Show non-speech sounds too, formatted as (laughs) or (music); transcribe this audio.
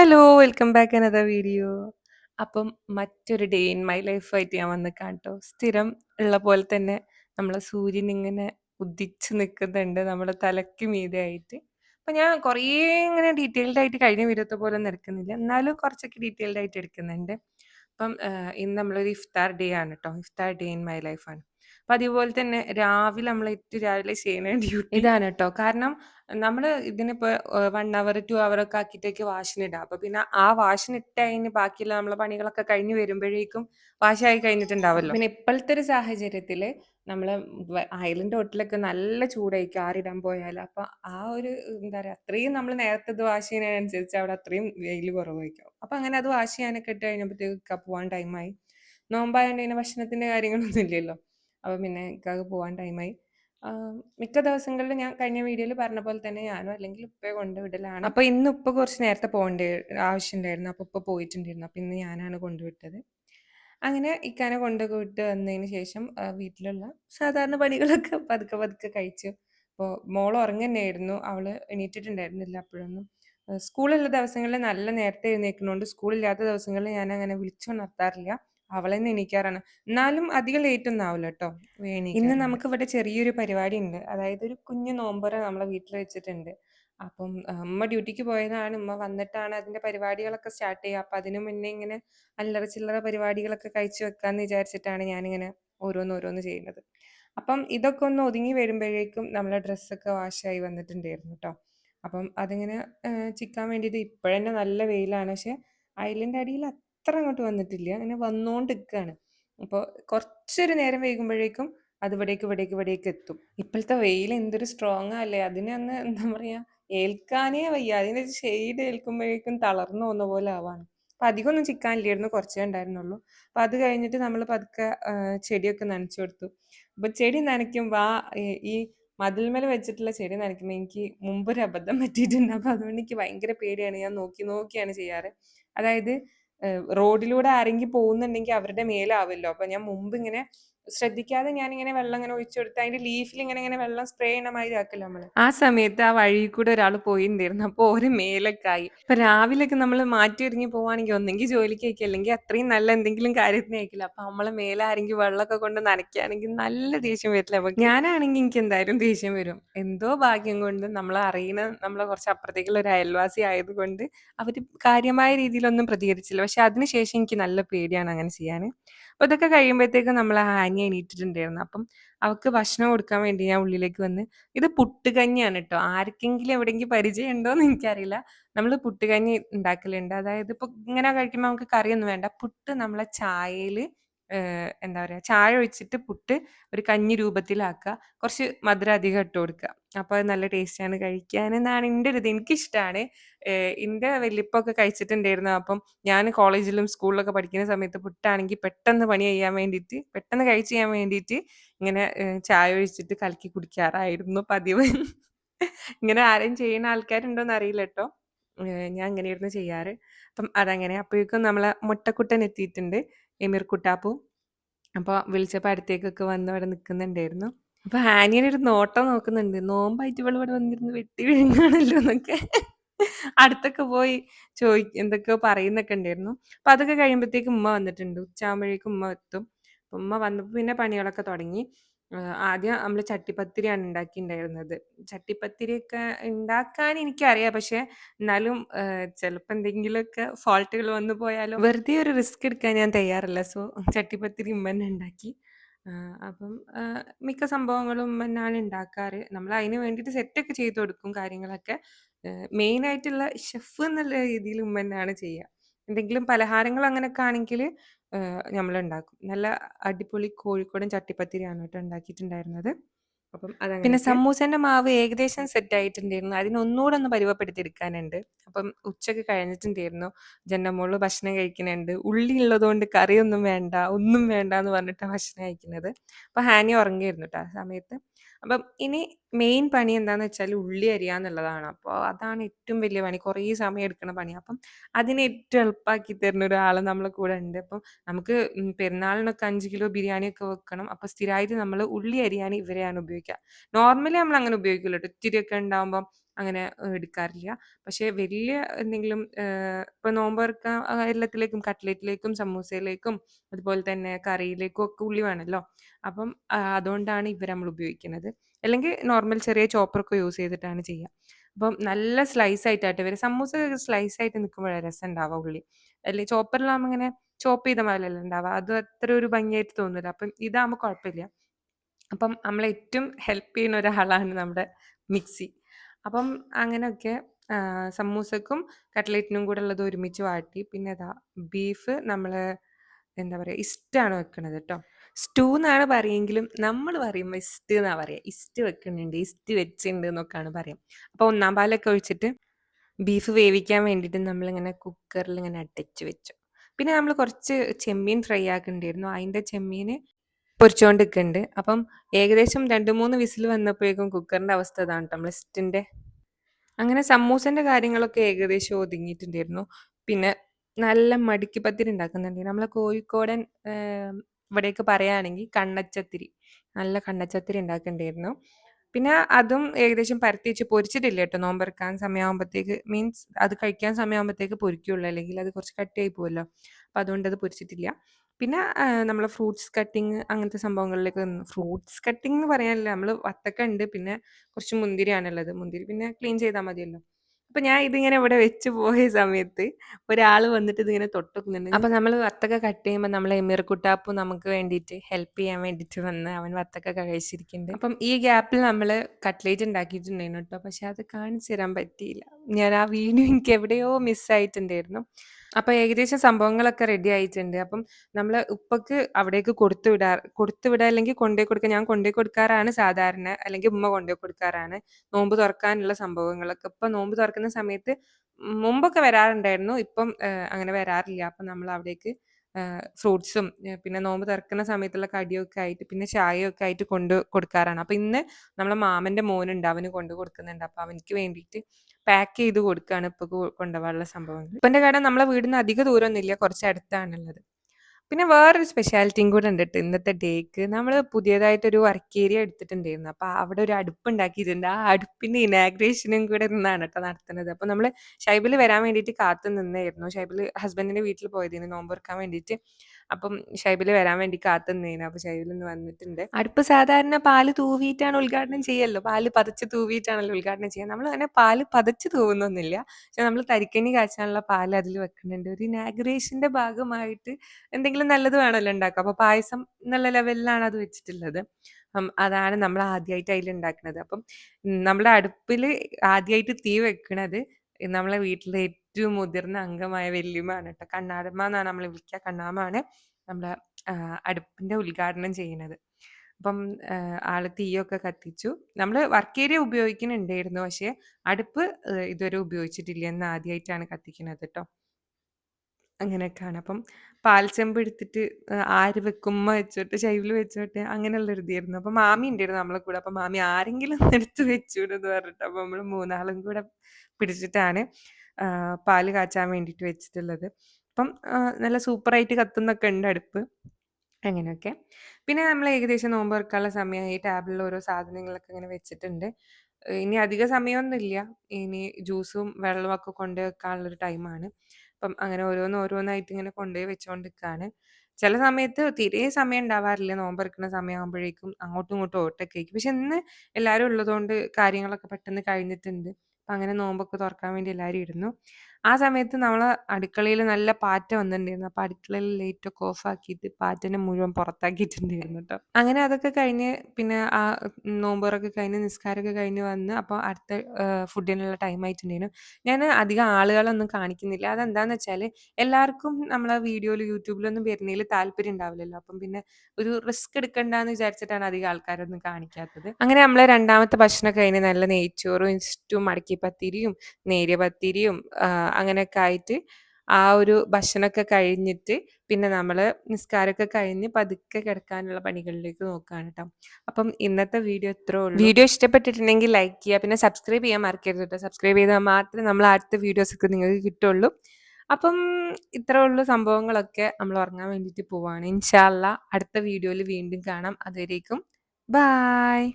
Hello welcome back another video അപ്പം മറ്റൊരു day in my ലൈഫായിട്ട് ഞാൻ വന്ന് കാട്ടോ സ്ഥിരം ഉള്ള പോലെ തന്നെ നമ്മളെ സൂര്യൻ ഇങ്ങനെ ഉദിച്ച് നിൽക്കുന്നുണ്ട് നമ്മുടെ തലയ്ക്ക് മീതെയായിട്ട്. അപ്പം ഞാൻ കുറേ ഇങ്ങനെ ഡീറ്റെയിൽഡ് ആയിട്ട് കഴിഞ്ഞ വീഡിയോത്തെ പോലെ ഒന്നും എടുക്കുന്നില്ല. എന്നാലും കുറച്ചൊക്കെ ഡീറ്റെയിൽഡ് ആയിട്ട് എടുക്കുന്നുണ്ട്. അപ്പം ഇന്ന് നമ്മളൊരു ഇഫ്താർ ഡേ ആണ് കേട്ടോ ഇഫ്താർ ഡേ ഇൻ മൈ ലൈഫാണ്. അപ്പം അതുപോലെ തന്നെ രാവിലെ നമ്മൾ ഏറ്റവും രാവിലെ ചെയ്യുന്ന (laughs) ഡ്യൂട്ടി ഇതാണ് കേട്ടോ കാരണം നമ്മൾ ഇതിനിപ്പോ വൺ 1 അവർ ടു അവർ ഒക്കെ ആക്കിയിട്ടേക്ക് വാഷിനിടാം അപ്പൊ പിന്നെ ആ വാഷിനിട്ട് കഴിഞ്ഞ് ബാക്കിയുള്ള നമ്മളെ പണികളൊക്കെ കഴിഞ്ഞ് വരുമ്പോഴേക്കും വാഷായി കഴിഞ്ഞിട്ടുണ്ടാവല്ലോ. പിന്നെ ഇപ്പോഴത്തെ ഒരു സാഹചര്യത്തിൽ നമ്മൾ ഐലൻഡ് ഹോട്ടലൊക്കെ നല്ല ചൂടായിരിക്കും ആറിടാൻ പോയാൽ അപ്പൊ ആ ഒരു എന്താ പറയാ അത്രയും നമ്മൾ നേരത്തെ ഇത് വാഷ് ചെയ്യുന്നതിനനുസരിച്ച് അവിടെ അത്രയും വെയിൽ കുറവായിരിക്കും. അപ്പൊ അങ്ങനെ അത് വാഷ് ചെയ്യാനൊക്കെ ഇട്ട് കഴിഞ്ഞപ്പോഴത്തേക്ക് പോകാൻ ടൈമായി. നോമ്പായോണ്ട് ഇങ്ങനെ ഭക്ഷണത്തിന്റെ കാര്യങ്ങളൊന്നും ഇല്ലല്ലോ. അപ്പൊ പിന്നെ ഇക്കാക്ക് പോകാൻ ടൈമായി. മിക്ക ദിവസങ്ങളിലും ഞാൻ കഴിഞ്ഞ വീഡിയോയിൽ പറഞ്ഞ പോലെ തന്നെ ഞാനും അല്ലെങ്കിൽ ഉപ്പയെ കൊണ്ടുവിടലാണ്. അപ്പോൾ ഇന്ന് ഉപ്പ കുറച്ച് നേരത്തെ പോകേണ്ട ആവശ്യമുണ്ടായിരുന്നു. അപ്പോൾ ഉപ്പ പോയിട്ടുണ്ടായിരുന്നു. അപ്പോൾ ഇന്ന് ഞാനാണ് കൊണ്ടുവിട്ടത്. അങ്ങനെ ഇക്കാനെ കൊണ്ടൊക്കെ വിട്ട് വന്നതിന് ശേഷം വീട്ടിലുള്ള സാധാരണ പണികളൊക്കെ പതുക്കെ പതുക്കെ കഴിച്ചു. അപ്പോൾ മോൾ ഉറങ്ങന്നെയായിരുന്നു. അവൾ എണീറ്റിട്ടുണ്ടായിരുന്നില്ല അപ്പോഴൊന്നും. സ്കൂളുള്ള ദിവസങ്ങളിൽ നല്ല നേരത്തെ എഴുന്നേൽക്കുന്നതുകൊണ്ട് സ്കൂളില്ലാത്ത ദിവസങ്ങളിൽ ഞാൻ ഞാനങ്ങനെ വിളിച്ചുണർത്താറില്ല. അവളെന്നെ എണീക്കാറാണ്. എന്നാലും അധികം ലേറ്റ് ഒന്നും ആവില്ല കേട്ടോ ഇന്ന് നമുക്ക് ഇവിടെ ചെറിയൊരു പരിപാടി ഉണ്ട് അതായത് ഒരു കുഞ്ഞു നോമ്പറ നമ്മളെ വീട്ടിൽ വെച്ചിട്ടുണ്ട്. അപ്പം അമ്മ ഉമ്മ ഡ്യൂട്ടിക്ക് പോയതാണ്. ഉമ്മ വന്നിട്ടാണ് അതിന്റെ പരിപാടികളൊക്കെ സ്റ്റാർട്ട് ചെയ്യുക. അപ്പൊ അതിനു മുന്നേ ഇങ്ങനെ അല്ലറ ചില്ലറ പരിപാടികളൊക്കെ കഴിച്ചു വെക്കാന്ന് വിചാരിച്ചിട്ടാണ് ഞാനിങ്ങനെ ഓരോന്ന് ഓരോന്ന് ചെയ്യുന്നത്. അപ്പം ഇതൊക്കെ ഒന്ന് ഒതുങ്ങി വരുമ്പോഴേക്കും നമ്മളെ ഡ്രസ്സൊക്കെ വാഷായി വന്നിട്ടുണ്ടായിരുന്നു കേട്ടോ അപ്പം അതിങ്ങനെ ചിക്കാൻ വേണ്ടിയിട്ട് ഇപ്പോഴന്നെ നല്ല വെയിലാണ്. പക്ഷെ അയലിന്റെ അടിയിൽ അത്ര അങ്ങോട്ട് വന്നിട്ടില്ല. അങ്ങനെ വന്നോണ്ടിക്കാണ്. അപ്പൊ കുറച്ചൊരു നേരം വൈകുമ്പോഴേക്കും അത് ഇവിടേക്ക് ഇവിടേക്ക് ഇവിടേക്ക് എത്തും. ഇപ്പോഴത്തെ വെയിൽ എന്തൊരു സ്ട്രോങ് അല്ലേ. അതിനൊന്ന് എന്താ പറയാ ഏൽക്കാനേ വയ്യ. അതിന്റെ ഒരു ഷെയ്ഡ് ഏൽക്കുമ്പോഴേക്കും തളർന്നു പോകുന്ന പോലെ ആവാണ്. അപ്പൊ അധികമൊന്നും ചിക്കാനില്ലായിരുന്നു. കുറച്ചേ ഉണ്ടായിരുന്നുള്ളൂ. അപ്പൊ അത് കഴിഞ്ഞിട്ട് നമ്മൾ പതുക്കെ ചെടിയൊക്കെ നനച്ചു കൊടുത്തു. അപ്പൊ ചെടി നനയ്ക്കുമ്പോ ആ ഈ മതിൽമേൽ വെച്ചിട്ടുള്ള ചെടി നനയ്ക്കുമ്പോ എനിക്ക് മുമ്പൊരു അബദ്ധം പറ്റിയിട്ടുണ്ട്. അപ്പൊ അതുകൊണ്ട് എനിക്ക് ഭയങ്കര പേടിയാണ്. ഞാൻ നോക്കി നോക്കിയാണ് ചെയ്യാറ്. അതായത് റോഡിലൂടെ ആരെങ്കിലും പോകുന്നുണ്ടെങ്കിൽ അവരുടെ മേലാവല്ലോ. അപ്പൊ ഞാൻ മുമ്പ് ഇങ്ങനെ ശ്രദ്ധിക്കാതെ ഞാൻ ഇങ്ങനെ വെള്ളം ഇങ്ങനെ ഒഴിച്ചു കൊടുത്ത് അതിന്റെ ലീഫിൽ ഇങ്ങനെ ഇങ്ങനെ വെള്ളം സ്പ്രേ ചെയ്യണ മാതിരി ആക്കല്ലോ നമ്മൾ. ആ സമയത്ത് ആ വഴി കൂടെ ഒരാൾ പോയിണ്ടായിരുന്നു. അപ്പൊ ഒരു മേലൊക്കെ ആയി. ഇപ്പൊ രാവിലെയൊക്കെ നമ്മൾ മാറ്റി ഒരുങ്ങി പോവാണെങ്കിൽ ഒന്നെങ്കിൽ ജോലിക്ക് അല്ലെങ്കിൽ അത്രയും നല്ല എന്തെങ്കിലും കാര്യത്തിന് അയക്കില്ല. അപ്പൊ നമ്മളെ മേലെ ആരെങ്കിലും വെള്ളമൊക്കെ കൊണ്ട് നനയ്ക്കുകയാണെങ്കിൽ നല്ല ദേഷ്യം വരില്ല അപ്പൊ ഞാനാണെങ്കിൽ എനിക്ക് എന്തായാലും ദേഷ്യം വരും. എന്തോ ഭാഗ്യം കൊണ്ട് നമ്മൾ അറിയുന്ന നമ്മളെ കുറച്ച് അപ്പുറത്തേക്കുള്ള ഒരു അയൽവാസി ആയതുകൊണ്ട് അവർ കാര്യമായ രീതിയിലൊന്നും പ്രതികരിച്ചില്ല. പക്ഷെ അതിനുശേഷം എനിക്ക് നല്ല പേടിയാണ് അങ്ങനെ ചെയ്യാന്. അപ്പൊ ഇതൊക്കെ കഴിയുമ്പോഴത്തേക്കും നമ്മൾ ആനി എണീറ്റിട്ടുണ്ടായിരുന്നു. അപ്പം അവൾക്ക് ഭക്ഷണം കൊടുക്കാൻ വേണ്ടി ഞാൻ ഉള്ളിലേക്ക് വന്ന് ഇത് പുട്ടുകഞ്ഞിയാണ് കേട്ടോ ആർക്കെങ്കിലും എവിടെയെങ്കിലും പരിചയം ഉണ്ടോന്ന് എനിക്കറിയില്ല. നമ്മൾ പുട്ടുകഞ്ഞി ഉണ്ടാക്കലുണ്ട്. അതായത് ഇപ്പൊ ഇങ്ങനെ കഴിക്കുമ്പോൾ നമുക്ക് കറിയൊന്നും വേണ്ട. പുട്ട് നമ്മളെ ചായയിൽ എന്താ പറയുക ചായ ഒഴിച്ചിട്ട് പുട്ട് ഒരു കഞ്ഞി രൂപത്തിലാക്കുക. കുറച്ച് മധുരം അധികം ഇട്ട് കൊടുക്കുക. അപ്പോൾ അത് നല്ല ടേസ്റ്റാണ് കഴിക്കാനെന്നാണ് എന്റെ ഒരു ഇത്. എനിക്കിഷ്ടമാണ് എന്റെ വലിപ്പമൊക്കെ കഴിച്ചിട്ടുണ്ടായിരുന്നു. അപ്പം ഞാൻ കോളേജിലും സ്കൂളിലൊക്കെ പഠിക്കുന്ന സമയത്ത് പുട്ടാണെങ്കിൽ പെട്ടെന്ന് പണി ചെയ്യാൻ വേണ്ടിയിട്ട് പെട്ടെന്ന് കഴിച്ച് ചെയ്യാൻ വേണ്ടിയിട്ട് ഇങ്ങനെ ചായ ഒഴിച്ചിട്ട് കലക്കി കുടിക്കാറായിരുന്നു പതിവ്. ഇങ്ങനെ ആരെയും ചെയ്യുന്ന ആൾക്കാരുണ്ടോയെന്ന് അറിയില്ല കേട്ടോ ഞാൻ ഇങ്ങനെയായിരുന്നു ചെയ്യാറ്. അപ്പം അതങ്ങനെ. അപ്പോഴേക്കും നമ്മളെ മുട്ടക്കുട്ടൻ എത്തിയിട്ടുണ്ട്. എമിർ കുട്ടാപ്പു. അപ്പോൾ വിളിച്ചപ്പോ അടുത്തേക്കൊക്കെ വന്ന് അവിടെ നിൽക്കുന്നുണ്ടായിരുന്നു. അപ്പോൾ ഹാനിയനൊരു നോട്ടം നോക്കുന്നുണ്ട്. നോമ്പായിട്ട് ഇവൾ ഇവിടെ വന്നിരുന്ന് വെട്ടി വിഴുങ്ങാണല്ലോ എന്നൊക്കെ. അടുത്തൊക്കെ പോയി ചോദി എന്തൊക്കെയോ പറയുന്നൊക്കെ ഉണ്ടായിരുന്നു. അപ്പൊ അതൊക്കെ കഴിയുമ്പഴത്തേക്കും ഉമ്മ വന്നിട്ടുണ്ട്. ഉച്ചയാകുമ്പോഴേക്കും ഉമ്മ എത്തും. ഉമ്മ വന്നപ്പോൾ പിന്നെ പണികളൊക്കെ തുടങ്ങി. ആദ്യം നമ്മൾ ചട്ടിപ്പത്തിരിയാണ് ഉണ്ടാക്കിയിട്ടുണ്ടായിരുന്നത്. ചട്ടിപ്പത്തിരിയൊക്കെ ഉണ്ടാക്കാൻ എനിക്കറിയാം. പക്ഷെ എന്നാലും ഏഹ് ചിലപ്പോ എന്തെങ്കിലുമൊക്കെ ഫോൾട്ടുകൾ വന്നു പോയാലോ വെറുതെ ഒരു റിസ്ക് എടുക്കാൻ ഞാൻ തയ്യാറല്ല. സോ ചട്ടിപ്പത്തിരി ഉമ്മ തന്നെ ഉണ്ടാക്കി. അപ്പം മിക്ക സംഭവങ്ങളും ഉമ്മ തന്നെയാണ് ഉണ്ടാക്കാറ്. നമ്മൾ അതിന് വേണ്ടിയിട്ട് സെറ്റൊക്കെ ചെയ്ത് കൊടുക്കും കാര്യങ്ങളൊക്കെ. ആയിട്ടുള്ള ഷെഫ് എന്നുള്ള രീതിയിൽ ഉമ്മ തന്നെയാണ് ചെയ്യുക. എന്തെങ്കിലും പലഹാരങ്ങൾ അങ്ങനെയൊക്കെ ആണെങ്കിൽ നമ്മൾ ഉണ്ടാക്കും നല്ല അടിപൊളി കോഴിക്കോടൻ ചട്ടിപ്പത്തിരിയാണ് കേട്ടോ ഉണ്ടാക്കിയിട്ടുണ്ടായിരുന്നത്. അപ്പം പിന്നെ സമൂസന്റെ മാവ് ഏകദേശം സെറ്റ് ആയിട്ടുണ്ടായിരുന്നു. അതിന് ഒന്നുകൂടെ ഒന്ന് പരുവപ്പെടുത്തിയെടുക്കാനുണ്ട് അപ്പം ഉച്ചയ്ക്ക് കഴിഞ്ഞിട്ടുണ്ടായിരുന്നു. മോൾ ഭക്ഷണം കഴിക്കുന്നുണ്ട്. ഉള്ളി ഉള്ളതുകൊണ്ട് കറിയൊന്നും വേണ്ട, ഒന്നും വേണ്ട എന്ന് പറഞ്ഞിട്ടാണ് ഭക്ഷണം കഴിക്കുന്നത്. അപ്പൊ ഹാനി ഉറങ്ങിയിരുന്നു കേട്ടോ ആ സമയത്ത്. അപ്പം ഇനി മെയിൻ പണി എന്താന്ന് വെച്ചാൽ ഉള്ളി അരിയുക എന്നുള്ളതാണ്. അപ്പോൾ അതാണ് ഏറ്റവും വലിയ പണി. കുറേ സമയം എടുക്കുന്ന പണി അപ്പം അതിനെ ഏറ്റവും എളുപ്പമാക്കി തരുന്ന ഒരാൾ നമ്മളെ കൂടെ ഉണ്ട്. അപ്പം നമുക്ക് പെരുന്നാളിനൊക്കെ അഞ്ച് കിലോ ബിരിയാണി ഒക്കെ വെക്കണം. അപ്പോൾ സ്ഥിരമായിട്ട് നമ്മൾ ഉള്ളി അരിയാൻ ഇവരെയാണ് ഉപയോഗിക്കുക. നോർമലി നമ്മൾ അങ്ങനെ ഉപയോഗിക്കില്ല കേട്ടോ ഇത്തിരിയൊക്കെ ഉണ്ടാവുമ്പം അങ്ങനെ എടുക്കാറില്ല. പക്ഷേ വലിയ എന്തെങ്കിലും ഏഹ്, ഇപ്പൊ നോമ്പ് തുറക്കാൻ എല്ലാത്തിലേക്കും കട്ട്ലറ്റിലേക്കും സമൂസയിലേക്കും അതുപോലെ തന്നെ കറിയിലേക്കും ഒക്കെ ഉള്ളി വേണമല്ലോ അപ്പം അതുകൊണ്ടാണ് ഇവർ നമ്മൾ ഉപയോഗിക്കുന്നത്. അല്ലെങ്കിൽ നോർമൽ ചെറിയ ചോപ്പറൊക്കെ യൂസ് ചെയ്തിട്ടാണ് ചെയ്യുക. അപ്പം നല്ല സ്ലൈസ് ആയിട്ടാട്ടോ ഇവർ സമൂസ സ്ലൈസ് ആയിട്ട് നിൽക്കുമ്പോഴാ രസം ഉണ്ടാവുക ഉള്ളി. അല്ലെങ്കിൽ ചോപ്പറിലാകുമ്പോൾ ഇങ്ങനെ ചോപ്പ് ചെയ്ത പോലെയല്ല ഉണ്ടാവുക. അത് അത്ര ഒരു ഭംഗിയായിട്ട് തോന്നില്ല. അപ്പം ഇതാകുമ്പോൾ കുഴപ്പമില്ല. അപ്പം നമ്മളെ ഏറ്റവും ഹെൽപ്പ് ചെയ്യുന്ന ഒരാളാണ് നമ്മുടെ മിക്സി. അപ്പം അങ്ങനെയൊക്കെ സമൂസക്കും കട്ട്ലറ്റിനും കൂടെ ഉള്ളത് ഒരുമിച്ച് വാട്ടി പിന്നെ ഇതാ ബീഫ് നമ്മൾ എന്താ പറയുക ഇഷ്ടമാണ് വെക്കണത് കേട്ടോ സ്റ്റൂ എന്നാണ് പറയെങ്കിലും നമ്മൾ പറയുമ്പോൾ ഇസ്റ്റ് എന്നാ പറയുക ഇസ്റ്റ് വെക്കുന്നുണ്ട്, ഇസ്റ്റ് വെച്ചിട്ടുണ്ട് എന്നൊക്കെയാണ് പറയാം അപ്പോൾ ഒന്നാം പാലൊക്കെ ഒഴിച്ചിട്ട് ബീഫ് വേവിക്കാൻ വേണ്ടിയിട്ട് നമ്മളിങ്ങനെ കുക്കറിൽ ഇങ്ങനെ അടച്ചു വെച്ചു. പിന്നെ നമ്മൾ കുറച്ച് ചെമ്മീൻ ഫ്രൈ ആക്കണ്ടായിരുന്നു. അതിന്റെ ചെമ്മീന് പൊരിച്ചോണ്ട് നിൽക്കുന്നുണ്ട്. അപ്പം ഏകദേശം 2, 3 വിസിൽ വന്നപ്പോഴേക്കും കുക്കറിന്റെ അവസ്ഥ ഇതാണ് ട്ടോ. നമ്മളെ ഇസ്റ്റിന്റെ. അങ്ങനെ സമൂസന്റെ കാര്യങ്ങളൊക്കെ ഏകദേശം ഒതുങ്ങിയിട്ടുണ്ടായിരുന്നു. പിന്നെ നല്ല മടിക്ക് പത്തിരി ഉണ്ടാക്കുന്നുണ്ട്. നമ്മളെ കോഴിക്കോടൻ ഇവിടേക്ക് പറയുകയാണെങ്കിൽ കണ്ണച്ചത്തിരി. നല്ല കണ്ണച്ചത്തിരി ഉണ്ടാക്കുന്നുണ്ടായിരുന്നു. പിന്നെ അതും ഏകദേശം പരത്തി വെച്ച് പൊരിച്ചിട്ടില്ല കേട്ടോ നോമ്പ് തുറക്കാൻ സമയമാകുമ്പോഴത്തേക്ക് മീൻസ് അത് കഴിക്കാൻ സമയമാകുമ്പോഴത്തേക്ക് പൊരിക്കുള്ളൂ. അല്ലെങ്കിൽ അത് കുറച്ച് കട്ടിയായി പോവുമല്ലോ. അപ്പം അതുകൊണ്ട് അത് പൊരിച്ചിട്ടില്ല. പിന്നെ നമ്മൾ നമ്മളെ ഫ്രൂട്ട്സ് കട്ടിങ് അങ്ങനത്തെ സംഭവങ്ങളിലേക്ക് വന്നു. ഫ്രൂട്ട്സ് കട്ടിങ് എന്ന് പറയാനില്ല. നമ്മൾ വത്തക്ക ഉണ്ട്. പിന്നെ കുറച്ച് മുന്തിരിയാണുള്ളത്. മുന്തിരി പിന്നെ ക്ലീൻ ചെയ്താൽ മതിയല്ലോ. അപ്പൊ ഞാൻ ഇതിങ്ങനെ ഇവിടെ വെച്ച് പോയ സമയത്ത് ഒരാൾ വന്നിട്ട് ഇതിങ്ങനെ തൊട്ടുന്നുണ്ട്. അപ്പൊ നമ്മൾ വത്തക്ക കട്ട് ചെയ്യുമ്പോൾ നമ്മൾ എമീർ കുട്ടാപ്പു നമുക്ക് വേണ്ടിയിട്ട് ഹെൽപ്പ് ചെയ്യാൻ വേണ്ടിയിട്ട് വന്ന് അവൻ വത്തക്ക കഴിച്ചിരിക്കുന്നുണ്ട്. അപ്പം ഈ ഗ്യാപ്പിൽ നമ്മൾ കട്ട്ലേറ്റ് ഉണ്ടാക്കിയിട്ടുണ്ടായിരുന്നു കേട്ടോ. പക്ഷെ അത് കാണിച്ചു തരാൻ പറ്റിയില്ല. ഞാൻ ആ വീഡിയോ എനിക്ക് എവിടെയോ മിസ്സായിട്ടുണ്ടായിരുന്നു. അപ്പൊ ഏകദേശം സംഭവങ്ങളൊക്കെ റെഡി ആയിട്ടുണ്ട്. അപ്പം നമ്മൾ ഉപ്പക്ക് അവിടേക്ക് കൊടുത്തു വിടാ കൊടുത്തു വിടാ അല്ലെങ്കിൽ കൊണ്ടുപോയി കൊടുക്കുക. ഞാൻ കൊണ്ടുപോയി കൊടുക്കാറാണ് സാധാരണ. അല്ലെങ്കിൽ ഉമ്മ കൊണ്ടുപോയി കൊടുക്കാറാണ്. നോമ്പ് തുറക്കാനുള്ള സംഭവങ്ങളൊക്കെ. ഇപ്പൊ നോമ്പ് തുറക്കുന്ന സമയത്ത് മുമ്പൊക്കെ വരാറുണ്ടായിരുന്നു. ഇപ്പം അങ്ങനെ വരാറില്ല. അപ്പം നമ്മൾ അവിടേക്ക് ഫ്രൂട്ട്സും പിന്നെ നോമ്പ് തുറക്കുന്ന സമയത്തുള്ള കടിയൊക്കെ ആയിട്ട് പിന്നെ ചായയൊക്കെ ആയിട്ട് കൊണ്ട് കൊടുക്കാറാണ്. അപ്പം ഇന്ന് നമ്മളെ മാമന്റെ മോനുണ്ട്. അവന് കൊണ്ട് കൊടുക്കുന്നുണ്ട്. അപ്പം അവനിക്ക് വേണ്ടിയിട്ട് പാക്ക് ചെയ്ത് കൊടുക്കുകയാണ് ഇപ്പക്ക് കൊണ്ടുപോകാനുള്ള സംഭവങ്ങൾ. എന്റെ കട നമ്മളെ വീടിന് അധിക ദൂരമൊന്നുമില്ല. കുറച്ച് അടുത്താണുള്ളത്. പിന്നെ വേറൊരു സ്പെഷ്യാലിറ്റിയും കൂടെ ഉണ്ട് കേട്ടോ ഇന്നത്തെ ഡേക്ക്. നമ്മൾ പുതിയതായിട്ടൊരു വർക്ക് ഏരിയ എടുത്തിട്ടുണ്ടായിരുന്നു. അപ്പൊ അവിടെ ഒരു അടുപ്പ് ഉണ്ടാക്കിയിട്ടുണ്ട്. ആ അടുപ്പിന്റെ ഇനാഗ്രേഷനും കൂടെ ഇന്നാണ് കേട്ടോ നടത്തുന്നത്. അപ്പൊ നമ്മൾ ഷൈബിൽ വരാൻ വേണ്ടിയിട്ട് കാത്തു നിന്നായിരുന്നു. ഷൈബിൽ ഹസ്ബൻഡിന്റെ വീട്ടിൽ പോയതിന് നോമ്പ് തുറക്കാൻ വേണ്ടിയിട്ട്. അപ്പം ഷൈബിൽ വരാൻ വേണ്ടി കാത്തുനിന്നേനു അപ്പൊ ഷൈബിൽ ഇന്ന് വന്നിട്ടുണ്ട്. അടുപ്പ് സാധാരണ പാൽ തൂവിയിട്ടാണ് ഉദ്ഘാടനം ചെയ്യല്ലോ. പാൽ പതച്ച് തൂവിയിട്ടാണല്ലോ ഉദ്ഘാടനം ചെയ്യുക. നമ്മൾ അങ്ങനെ പാൽ പതച്ച് തൂവുന്നൊന്നുമില്ല. പക്ഷെ നമ്മൾ തരിക്കണി കാച്ചാനുള്ള പാൽ അതിൽ വെക്കുന്നുണ്ട്. ഒരു ഇനാഗ്രേഷന്റെ ഭാഗമായിട്ട് എന്തെങ്കിലും നല്ലത് വേണമല്ലോ ഉണ്ടാക്കുക അപ്പൊ പായസം എന്നുള്ള ലെവലിലാണ് അത് വെച്ചിട്ടുള്ളത്. അപ്പം അതാണ് നമ്മൾ ആദ്യമായിട്ട് അതിൽ ഉണ്ടാക്കുന്നത്. അപ്പം നമ്മുടെ അടുപ്പിൽ ആദ്യമായിട്ട് തീ വെക്കണത് നമ്മളെ വീട്ടിലെ ഏറ്റവും മുതിർന്ന അംഗമായ വല്യമാണ് കേട്ടോ ട്ടോ. കണ്ണാടമ്മ എന്നാണ് നമ്മൾ വിളിക്കുക. കണ്ണാമാണ് നമ്മളെ ആഹ്, അടുപ്പിന്റെ ഉദ്ഘാടനം ചെയ്യുന്നത്. അപ്പം ആൾ തീയൊക്കെ കത്തിച്ചു. നമ്മൾ വർക്ക് ഏരിയ ഉപയോഗിക്കുന്നുണ്ടായിരുന്നു. പക്ഷേ അടുപ്പ് ഇതുവരെ ഉപയോഗിച്ചിട്ടില്ല. ഇന്ന് ആദ്യമായിട്ടാണ് കത്തിക്കുന്നത് ട്ടോ. അങ്ങനെയൊക്കെയാണ്. അപ്പം പാൽച്ചെമ്പ് എടുത്തിട്ട് ആര് വെക്കും ഉമ്മ വെച്ചോട്ടെ, ഷൈബിൽ വെച്ചോട്ടെ അങ്ങനെയുള്ള ഒരു ഇതായിരുന്നു. അപ്പൊ മാമി ഉണ്ടായിരുന്നു നമ്മളെ കൂടെ. അപ്പം മാമി ആരെങ്കിലും എടുത്ത് വെച്ചൂടെന്ന് പറഞ്ഞിട്ട് അപ്പം നമ്മൾ മൂന്നാളും കൂടെ പിടിച്ചിട്ടാണ് പാൽ കാച്ചാൻ വേണ്ടിയിട്ട് വെച്ചിട്ടുള്ളത്. അപ്പം നല്ല സൂപ്പറായിട്ട് കത്തുന്നൊക്കെ ഉണ്ട് അടുപ്പ്. അങ്ങനെയൊക്കെ. പിന്നെ നമ്മൾ ഏകദേശം നോമ്പ് തുറക്കാനുള്ള സമയമായി. ടേബിളിൽ ഓരോ സാധനങ്ങളൊക്കെ ഇങ്ങനെ വെച്ചിട്ടുണ്ട്. ഇനി അധിക സമയമൊന്നുമില്ല. ഇനി ജ്യൂസും വെള്ളമൊക്കെ ഒരു ടൈമാണ്. അപ്പം അങ്ങനെ ഓരോന്ന് ഓരോന്നായിട്ട് ഇങ്ങനെ കൊണ്ടുപോയി വെച്ചുകൊണ്ടിരിക്കുകയാണ്. ചില സമയത്ത് തീരെ സമയം ഉണ്ടാവാറില്ല. നോമ്പ് തുറക്കുന്ന സമയമാകുമ്പോഴേക്കും അങ്ങോട്ടും ഇങ്ങോട്ടും ഓട്ടൊക്കെ ആയിരിക്കും. പക്ഷെ ഇന്ന് എല്ലാവരും ഉള്ളതുകൊണ്ട് കാര്യങ്ങളൊക്കെ പെട്ടെന്ന് കഴിഞ്ഞിട്ടുണ്ട്. അപ്പം അങ്ങനെ നോമ്പൊക്കെ തുറക്കാൻ വേണ്ടി എല്ലാവരും ഇരുന്നു. ആ സമയത്ത് നമ്മൾ അടുക്കളയിൽ നല്ല പാറ്റ വന്നിട്ടുണ്ടായിരുന്നു. അപ്പൊ അടുക്കളയിൽ ലൈറ്റൊക്കെ ഓഫ് ആക്കിയിട്ട് പാറ്റനെ മുഴുവൻ പുറത്താക്കിയിട്ടുണ്ടായിരുന്നു കേട്ടോ അങ്ങനെ അതൊക്കെ കഴിഞ്ഞ് പിന്നെ ആ നോമ്പുറൊക്കെ കഴിഞ്ഞ് നിസ്കാരമൊക്കെ കഴിഞ്ഞ് വന്ന് അപ്പോൾ അടുത്ത ഫുഡിനുള്ള ടൈം ആയിട്ടുണ്ടായിരുന്നു. ഞാൻ അധികം ആളുകളൊന്നും കാണിക്കുന്നില്ല. അതെന്താന്ന് വെച്ചാൽ എല്ലാവർക്കും നമ്മളെ വീഡിയോയിൽ യൂട്യൂബിലൊന്നും വരുന്നതിൽ താല്പര്യം ഉണ്ടാവില്ലല്ലോ. അപ്പം പിന്നെ ഒരു റിസ്ക് എടുക്കണ്ടെന്ന് വിചാരിച്ചിട്ടാണ് അധികം ആൾക്കാരൊന്നും കാണിക്കാത്തത്. അങ്ങനെ നമ്മളെ രണ്ടാമത്തെ ഭക്ഷണം കഴിഞ്ഞ് നല്ല നെയ്ച്ചോറും ഇഷ്ടവും മടക്കി പത്തിരിയും നേരിയ പത്തിരിയും അങ്ങനെയൊക്കെ ആയിട്ട് ആ ഒരു ഭക്ഷണമൊക്കെ കഴിഞ്ഞിട്ട് പിന്നെ നമ്മൾ നിസ്കാരമൊക്കെ കഴിഞ്ഞ് പതുക്കെ കിടക്കാനുള്ള പണികളിലേക്ക് നോക്കുകയാണ് കേട്ടോ അപ്പം ഇന്നത്തെ വീഡിയോ ഇത്രേ ഉള്ളൂ. വീഡിയോ ഇഷ്ടപ്പെട്ടിട്ടുണ്ടെങ്കിൽ ലൈക്ക് ചെയ്യുക. പിന്നെ സബ്സ്ക്രൈബ് ചെയ്യാൻ മറക്കരുത് കേട്ടോ സബ്സ്ക്രൈബ് ചെയ്താൽ മാത്രമേ നമ്മൾ അടുത്ത വീഡിയോസൊക്കെ നിങ്ങൾക്ക് കിട്ടുള്ളൂ. അപ്പം ഇത്രേ ഉള്ളൂ സംഭവങ്ങളൊക്കെ. നമ്മൾ ഉറങ്ങാൻ വേണ്ടിയിട്ട് പോവാണ്. ഇൻഷാല്ല അടുത്ത വീഡിയോയിൽ വീണ്ടും കാണാം. അതുവരേക്കും ബായ്.